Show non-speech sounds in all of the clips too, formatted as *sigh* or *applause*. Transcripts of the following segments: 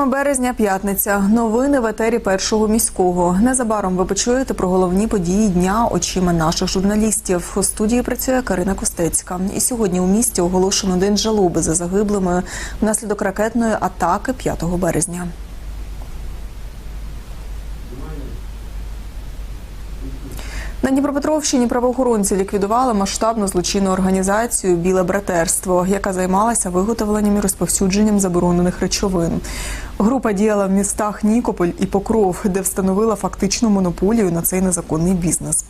7 березня, п'ятниця. Новини в етері першого міського. Незабаром ви почуєте про головні події дня очима наших журналістів. У студії працює Карина Костецька. І сьогодні у місті оголошено день жалоби за загиблими внаслідок ракетної атаки 5 березня. На Дніпропетровщині правоохоронці ліквідували масштабну злочинну організацію Біле братерство, яка займалася виготовленням і розповсюдженням заборонених речовин. Група діяла в містах Нікополь і Покров, де встановила фактичну монополію на цей незаконний бізнес.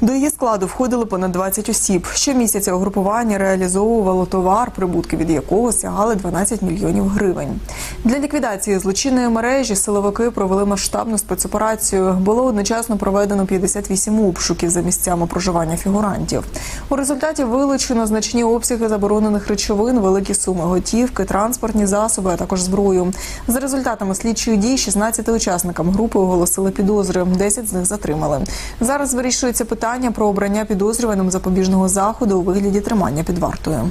До її складу входили понад 20 осіб. Щомісяця угрупування реалізовувало товар, прибутки від якого сягали 12 мільйонів гривень. Для ліквідації злочинної мережі силовики провели масштабну спецоперацію. Було одночасно проведено 58 обшуків за місцями проживання фігурантів. У результаті вилучено значні обсяги заборонених речовин, великі суми готівки, транспортні засоби, а також зброю. За результатами слідчої дії 16 учасникам групи оголосили підозри. 10 з них затримали. Зараз вирішується питання про обрання підозрюваним запобіжного заходу у вигляді тримання під вартою.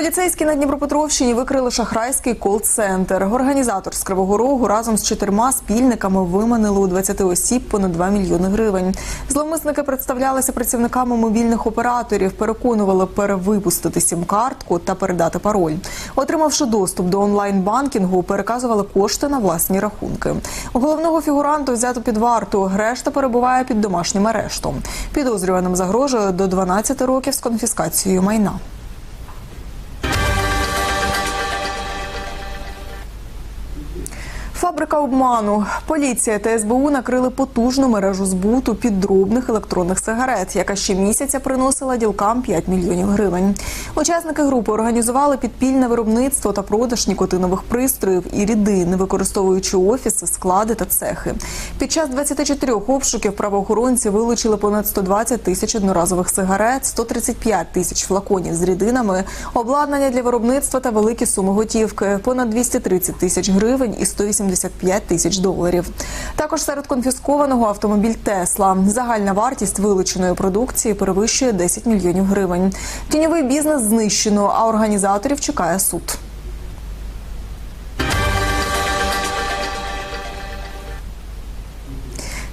Поліцейські на Дніпропетровщині викрили шахрайський кол-центр. Організатор з Кривого Рогу разом з чотирма спільниками виманили у 20 осіб понад 2 мільйони гривень. Зловмисники представлялися працівниками мобільних операторів, переконували перевипустити сім-картку та передати пароль. Отримавши доступ до онлайн-банкінгу, переказували кошти на власні рахунки. Головного фігуранту взято під варту. Решта перебуває під домашнім арештом. Підозрюваним загрожує до 12 років з конфіскацією майна. Фабрика обману. Поліція та СБУ накрили потужну мережу збуту підробних електронних сигарет, яка щомісяця приносила ділкам 5 мільйонів гривень. Учасники групи організували підпільне виробництво та продаж нікотинових пристроїв і рідин, використовуючи офіси, склади та цехи. Під час 24 обшуків правоохоронці вилучили понад 120 тисяч одноразових сигарет, 135 тисяч флаконів з рідинами, обладнання для виробництва та великі суми готівки, понад 230 тисяч гривень і 180 75 тисяч доларів. Також серед конфіскованого автомобіль Тесла. Загальна вартість вилученої продукції перевищує 10 мільйонів гривень. Тіньовий бізнес знищено, а організаторів чекає суд.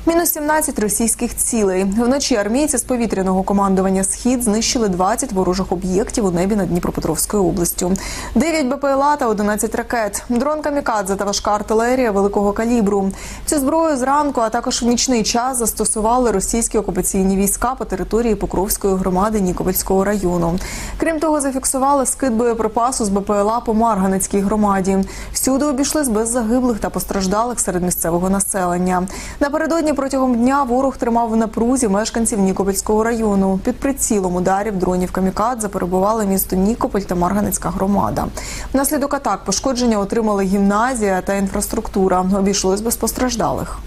Мінус 17 російських цілей. Вночі армійці з повітряного командування Схід знищили 20 ворожих об'єктів у небі над Дніпропетровською областю. 9 БПЛА та 11 ракет. Дрон камікадзе та важка артилерія великого калібру. Цю зброю зранку, а також в нічний час застосували російські окупаційні війська по території Покровської громади Нікопольського району. Крім того, зафіксували скид боєприпасу з БПЛА по Марганецькій громаді. Всюди обійшлись без загиблих та постраждалих серед місцевого населення. Напередодні протягом дня ворог тримав в напрузі мешканців Нікопольського району. Під прицілом ударів дронів камікадзе перебували місто Нікополь та Марганецька громада. Внаслідок атак пошкодження отримали гімназія та інфраструктура. Обійшлось без постраждалих.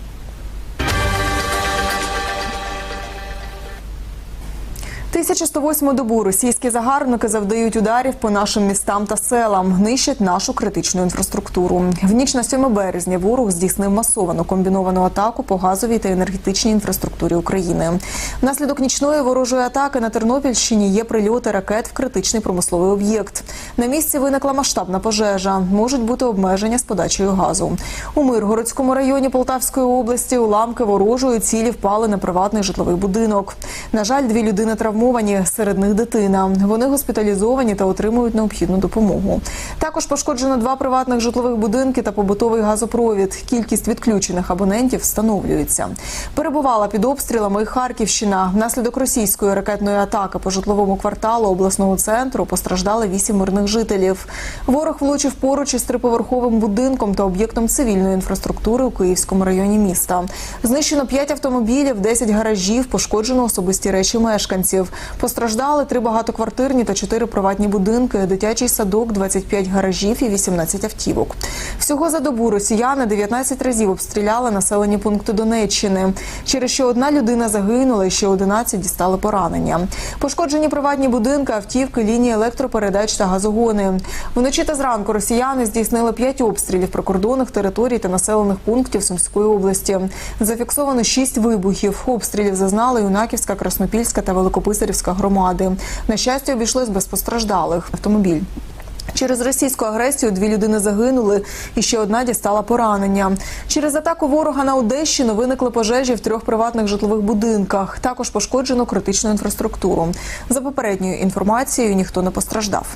Тисячу 108 добу російські загарбники завдають ударів по нашим містам та селам, нищать нашу критичну інфраструктуру. В ніч на 7 березня ворог здійснив масовану комбіновану атаку по газовій та енергетичній інфраструктурі України. Внаслідок нічної ворожої атаки на Тернопільщині є прильоти ракет в критичний промисловий об'єкт. На місці виникла масштабна пожежа. Можуть бути обмеження з подачею газу. У Миргородському районі Полтавської області уламки ворожої цілі впали на приватний житловий будинок. На жаль, дві людини травмовані травмовані, серед них дитина. Вони госпіталізовані та отримують необхідну допомогу. Також пошкоджено два приватних житлових будинки та побутовий газопровід. Кількість відключених абонентів встановлюється. Перебувала під обстрілами і Харківщина. Внаслідок російської ракетної атаки по житловому кварталу обласного центру постраждали вісім мирних жителів. Ворог влучив поруч із триповерховим будинком та об'єктом цивільної інфраструктури у Київському районі міста. Знищено п'ять автомобілів, 10 гаражів, пошкоджено особисті речі мешканців. Постраждали три багатоквартирні та чотири приватні будинки, дитячий садок, 25 гаражів і 18 автівок. Всього за добу росіяни 19 разів обстріляли населені пункти Донеччини, через що одна людина загинула і ще 11 дістали поранення. Пошкоджені приватні будинки, автівки, лінії електропередач та газогони. Вночі та зранку росіяни здійснили 5 обстрілів прикордонних територій та населених пунктів Сумської області. Зафіксовано 6 вибухів. Обстрілів зазнали Юнаківська, Краснопільська та Великописарська Олександрівська громади. На щастя, обійшлось без постраждалих. Автомобіль. Через російську агресію дві людини загинули, і ще одна дістала поранення. Через атаку ворога на Одещину виникли пожежі в трьох приватних житлових будинках. Також пошкоджено критичну інфраструктуру. За попередньою інформацією, ніхто не постраждав.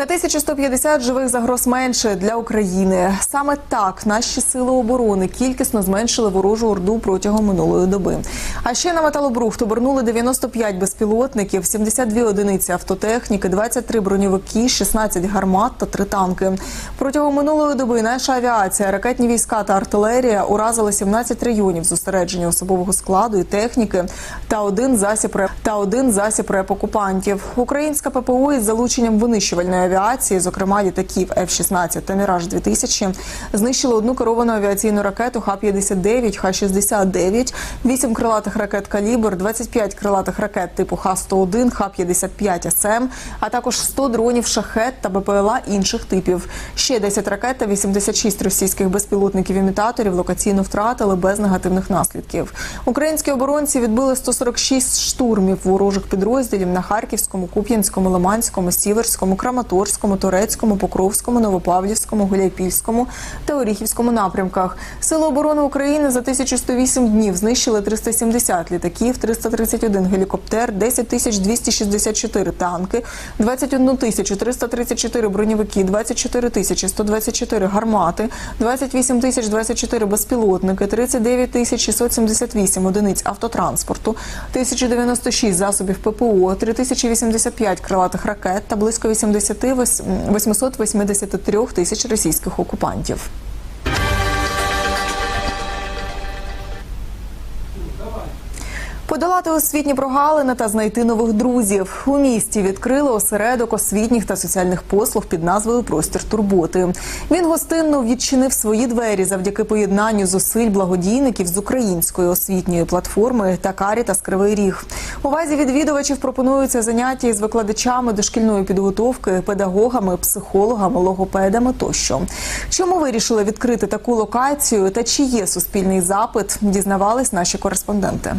На 1150 живих загроз менше для України. Саме так наші сили оборони кількісно зменшили ворожу орду протягом минулої доби. А ще на металобрухт обернули 95 безпілотників, 72 одиниці автотехніки, 23 броньовики, 16 гармат та 3 танки. Протягом минулої доби наша авіація, ракетні війська та артилерія уразили 17 районів зосередження особового складу і техніки та один засіб та один засіб реп окупантів. Українська ППО із залученням винищувальної авіації, зокрема літаків F-16 та Міраж 2000 знищили одну керовану авіаційну ракету Х-59, Х-69, 8 крилатих ракет «Калібр», 25 крилатих ракет типу Х-101, Х-55 СМ, а також 100 дронів «Шахет» та БПЛА інших типів. Ще 10 ракет та 86 російських безпілотників-імітаторів локаційно втратили без негативних наслідків. Українські оборонці відбили 146 штурмів ворожих підрозділів на Харківському, Куп'янському, Лиманському, Сіверському, Краматорському, Торецькому, Покровському, Новопавлівському, Гуляйпільському та Оріхівському напрямках. Сили оборони України за 1108 днів знищили 370 літаків, 331 гелікоптер, 10 тисяч 264 танки, 21 тисячу 334 броньовики, 24 тисячі 124 гармати, 28 тисяч 24 безпілотники, 39 тисяч 678 одиниць автотранспорту, 1096 засобів ППО, 3085 крилатих ракет та близько 88 883 тисяч російських окупантів. Подолати освітні прогалини та знайти нових друзів у місті відкрили осередок освітніх та соціальних послуг під назвою Простір турботи. Він гостинно відчинив свої двері завдяки поєднанню зусиль благодійників з української освітньої платформи та Карітас Кривий Ріг. Увазі відвідувачів пропонуються заняття із викладачами дошкільної підготовки, педагогами, психологами, логопедами тощо. Чому вирішили відкрити таку локацію та чи є суспільний запит? Дізнавались наші кореспонденти.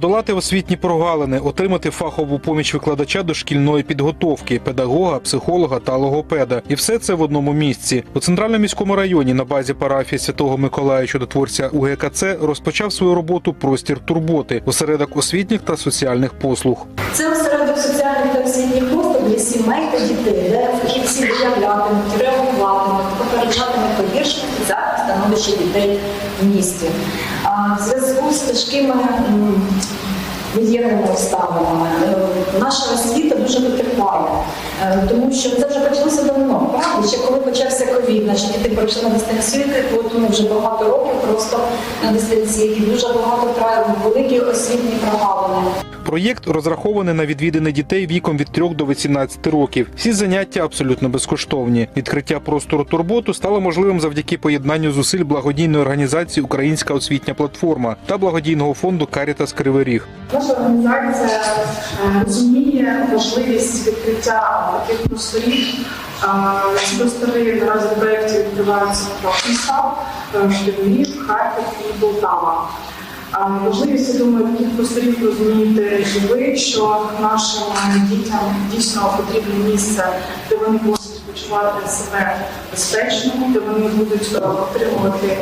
Подолати освітні прогалини, отримати фахову поміч викладача дошкільної підготовки, педагога, психолога та логопеда. І все це в одному місці. У центральному міському районі на базі парафії Святого Миколая Чудотворця УГКЦ розпочав свою роботу простір турботи, осередок освітніх та соціальних послуг. Це осередок соціальних та освітніх послуг для сімей та дітей, де фахівці виявлятимуть, реагуватимуть, попереджатимуть погіршення соціального становища дітей в місті. В зв'язку з тяжкими воєнними обставинами е, наша освіта дуже потерпає, Е, тому що це вже почалося давно. Правда, ще коли почався ковід, наші діти пройшли на дистанцію, от вони вже багато років просто на дистанції, дуже багато правил, великі освітні прогалини. Проєкт розрахований на відвідини дітей віком від 3 до 18 років. Всі заняття абсолютно безкоштовні. Відкриття простору турботу стало можливим завдяки поєднанню зусиль благодійної організації Українська освітня платформа та благодійного фонду Карітас Кривий Ріг. Наша організація е, розуміє важливість відкриття таких просторів. Ці простори наразі в проєкті відкриваються в містах е, Кривий, Харків і Полтава. Важливість, я думаю, таких просторів розумієте і ви, що нашим дітям дійсно потрібне місце, де вони можуть почувати себе безпечно, де вони будуть е, отримувати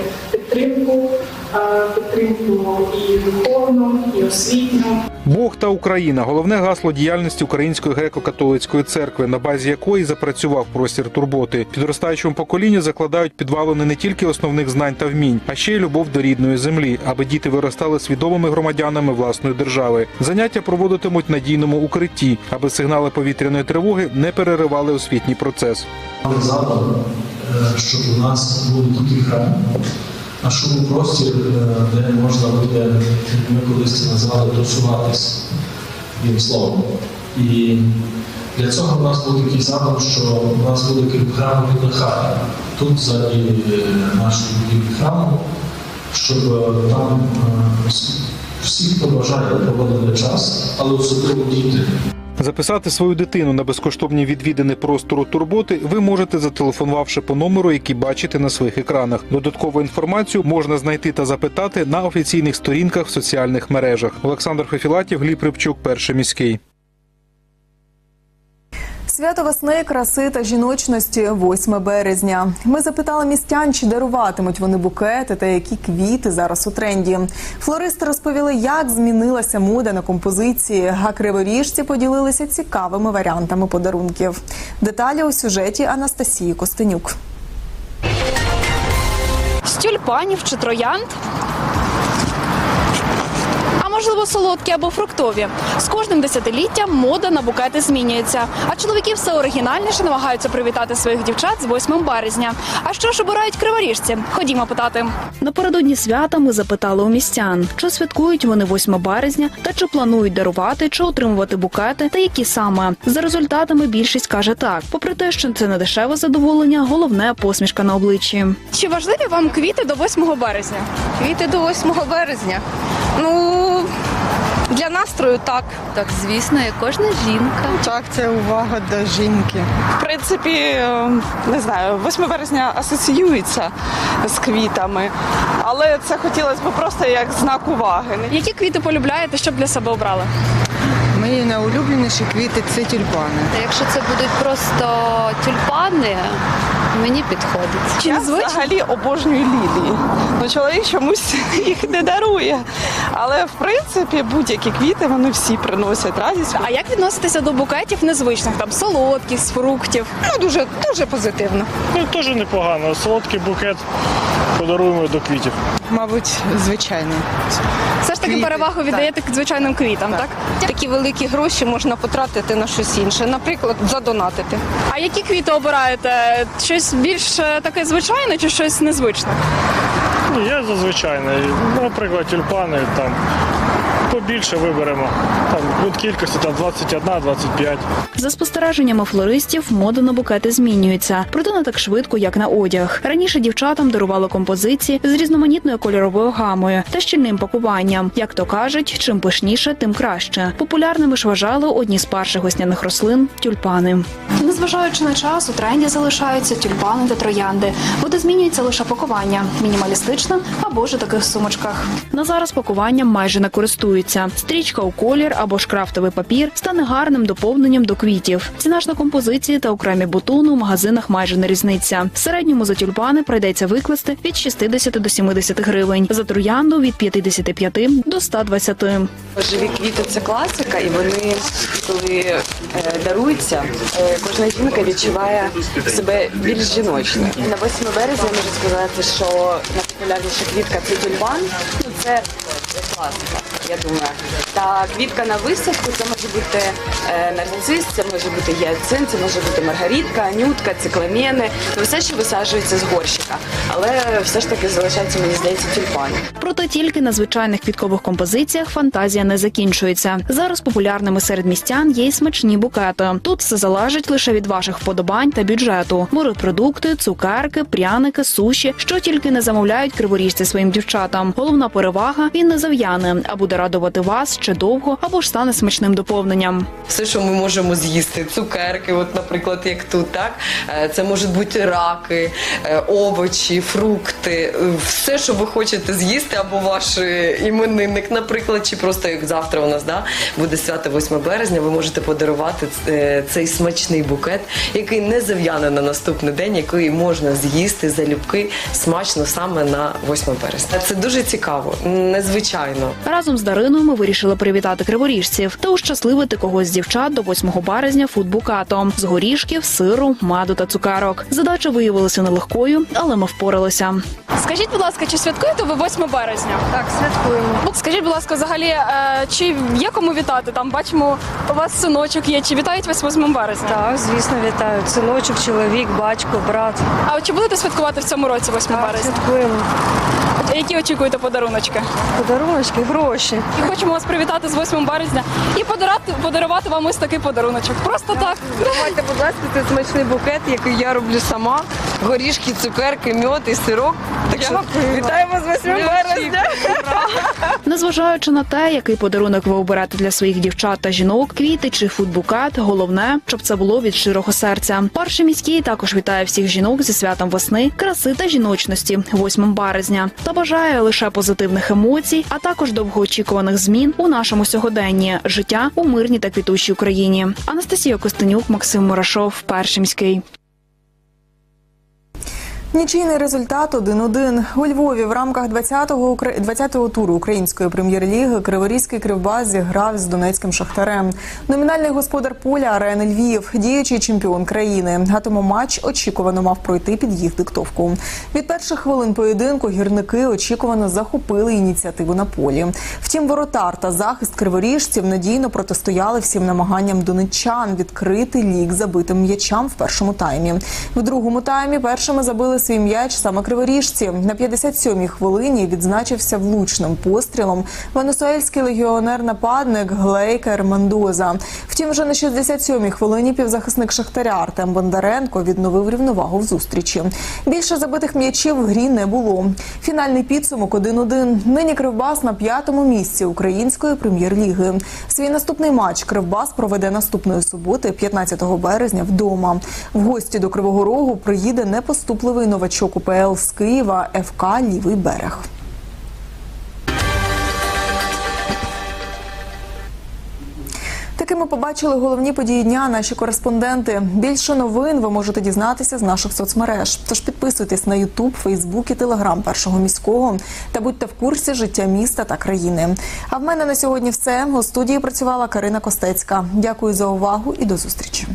підтримку, е, підтримку і духовну, і освітню. Бог та Україна головне гасло діяльності Української греко-католицької церкви, на базі якої запрацював простір турботи. Підростаючому поколінню закладають підвалини не тільки основних знань та вмінь, а ще й любов до рідної землі, аби діти виростали свідомими громадянами власної держави. Заняття проводитимуть надійному укритті, аби сигнали повітряної тривоги не переривали освітній процес. Але е, щоб у нас були такі храми, шумний простір, е, де можна буде, як ми колись це назвали, тусуватись їм словом. І для цього в нас був такий задум, що у нас буде крім храму хати. Тут ззаді е, нашої будівлі храму, щоб е, там всі, хто бажає, проводили час, але особливо діти. Записати свою дитину на безкоштовні відвідини простору турботи ви можете зателефонувавши по номеру, який бачите на своїх екранах. Додаткову інформацію можна знайти та запитати на офіційних сторінках в соціальних мережах. Олександр Фефілатів, Гліб Рибчук, перший міський. Свято весни, краси та жіночності 8 березня. Ми запитали містян, чи даруватимуть вони букети та які квіти зараз у тренді. Флористи розповіли, як змінилася мода на композиції, а криворіжці поділилися цікавими варіантами подарунків. Деталі у сюжеті Анастасії Костенюк. З тюльпанів чи троянд? Можливо, солодкі або фруктові. З кожним десятиліттям мода на букети змінюється. А чоловіки все оригінальніше намагаються привітати своїх дівчат з 8 березня. А що ж обирають криворіжці? Ходімо питати. Напередодні свята ми запитали у містян, чи святкують вони 8 березня та чи планують дарувати чи отримувати букети, та які саме. За результатами більшість каже так. Попри те, що це не дешеве задоволення, головне посмішка на обличчі. Чи важливі вам квіти до 8 березня? Квіти до 8 березня. Ну для настрою так. Так, звісно, як кожна жінка. Так, це увага до жінки. В принципі, е, не знаю, 8 березня асоціюється з квітами, але це хотілося б просто як знак уваги. Які квіти полюбляєте, щоб для себе обрали? Мої найулюбленіші квіти це тюльпани. Та якщо це будуть просто тюльпани, мені підходить. Чи Я незвично? взагалі обожнюю лілії. Ну, чоловік чомусь *laughs* їх не дарує. Але в принципі будь-які квіти вони всі приносять радість. А як відноситися до букетів незвичних, там солодких, з фруктів? Ну, дуже, дуже позитивно. Ну, теж непогано. Солодкий букет подаруємо до квітів. Мабуть, звичайно. Все ж таки Квіти, перевагу так. віддаєте звичайним квітам, так. Такі великі гроші можна потратити на щось інше, наприклад, задонатити. А які квіти обираєте? Щось більш е, таке звичайне чи щось незвичне? Я є зазвичайно. Ну, Наприклад, тюльпани там побільше виберемо. Там від кількості там 21-25. За спостереженнями флористів, мода на букети змінюється, проте не так швидко, як на одяг. Раніше дівчатам дарували композиції з різноманітною кольоровою гамою та щільним пакуванням. Як то кажуть, чим пишніше, тим краще. Популярними ж вважали одні з перших весняних рослин тюльпани. Незважаючи на час, у тренді залишаються тюльпани та троянди. Буде змінюється лише пакування мінімалістичне або ж у таких сумочках. На зараз пакуванням майже не користуються. Стрічка у колір або ж крафтовий папір стане гарним доповненням до квітів. Ціна ж на композиції та окремі бутони у магазинах майже не різниця. В середньому за тюльпани прийдеться викласти від 60 до 70 гривень, за троянду від 55 до 120. Живі квіти це класика, і вони, коли е, даруються, е, кожна жінка відчуває себе більш жіночною. На 8 березня можу сказати, що найпопулярніша квітка це тюльпан. Ну це класика, я думаю. Та квітка на висадку це може бути е, нарцис, це може бути гіацин, це може бути маргаритка, анютка, цикламени. Ну все, що висаджується з горщика. Але все ж таки залишається, мені здається, тюльпан. Проте тільки на звичайних квіткових композиціях фантазія не закінчується. Зараз популярними серед містян є й смачні букети. Тут все залежить лише від ваших вподобань та бюджету. Морепродукти, цукерки, пряники, суші, що тільки не замовляють криворіжці своїм дівчатам. Головна перевага він не зав'яне, а буде радувати вас ще довго або ж стане смачним доповненням. все, що ми можемо з'їсти, цукерки, от, наприклад, як тут, так Е, це можуть бути раки, е, овочі, фрукти, е, все, що ви хочете з'їсти, або ваш іменинник, наприклад, чи просто як завтра у нас да, буде свято 8 березня. Ви можете подарувати цей смачний букет, який не зав'яне на наступний день, який можна з'їсти залюбки смачно саме на 8 березня. Це дуже цікаво, незвичайно. Разом з Дариною ми вирішили привітати криворіжців та ущасливити когось з дівчат до 8 березня фудбукатом з горішків, сиру, меду та цукерок. Задача виявилася нелегкою, але ми впоралися. Скажіть, будь ласка, чи святкуєте ви 8 березня? Так, святкуємо. Скажіть, будь ласка, взагалі, е, чи є кому вітати? Там бачимо, у вас синочок є. Чи вітають вас 8 березня? Так, звісно, вітаю. Синочок, чоловік, батько, брат. А чи будете святкувати в цьому році 8 березня? Святкуємо. Які очікуєте подаруночки? Подаруночки, гроші. І хочемо вас привітати з 8 березня і подарувати, подарувати вам ось такий подаруночок. Просто так. Тримайте, будь ласка, це смачний букет, який я роблю сама. Горішки, цукерки, мед і сирок. Так що вітаємо з 8 березня. Незважаючи на те, який подарунок ви оберете для своїх дівчат та жінок, квіти чи футбукет, головне, щоб це було від щирого серця. Перший міський також вітає всіх жінок зі святом весни, краси та жіночності 8 березня та бажає лише позитивних емоцій, а також довгоочікуваних змін у нашому сьогоденні життя у мирній та квітучій Україні. Анастасія Костенюк, Максим Мурашов, Перший міський. Нічийний результат 1-1. У Львові в рамках 20-го, 20-го туру української прем'єр-ліги Криворізький Кривбас зіграв з Донецьким Шахтарем. Номінальний господар поля арени Львів, діючий чемпіон країни. А тому матч очікувано мав пройти під їх диктовку. Від перших хвилин поєдинку гірники очікувано захопили ініціативу на полі. Втім, воротар та захист криворіжців надійно протистояли всім намаганням донеччан відкрити лік забитим м'ячам в першому таймі. В другому таймі першими забили свій м'яч саме криворіжці. На 57-й хвилині відзначився влучним пострілом венесуельський легіонер-нападник Глейкер Мендоза. Втім, вже на 67-й хвилині півзахисник Шахтаря Артем Бондаренко відновив рівновагу в зустрічі. Більше забитих м'ячів в грі не було. Фінальний підсумок 1-1. Нині Кривбас на п'ятому місці української прем'єр-ліги. Свій наступний матч Кривбас проведе наступної суботи, 15 березня, вдома. В гості до Кривого Рогу приїде непоступливий новачок УПЛ з Києва ФК Лівий берег. Такими побачили головні події дня наші кореспонденти. Більше новин ви можете дізнатися з наших соцмереж. Тож підписуйтесь на Ютуб, Фейсбук і Телеграм першого міського та будьте в курсі життя міста та країни. А в мене на сьогодні все. У студії працювала Карина Костецька. Дякую за увагу і до зустрічі.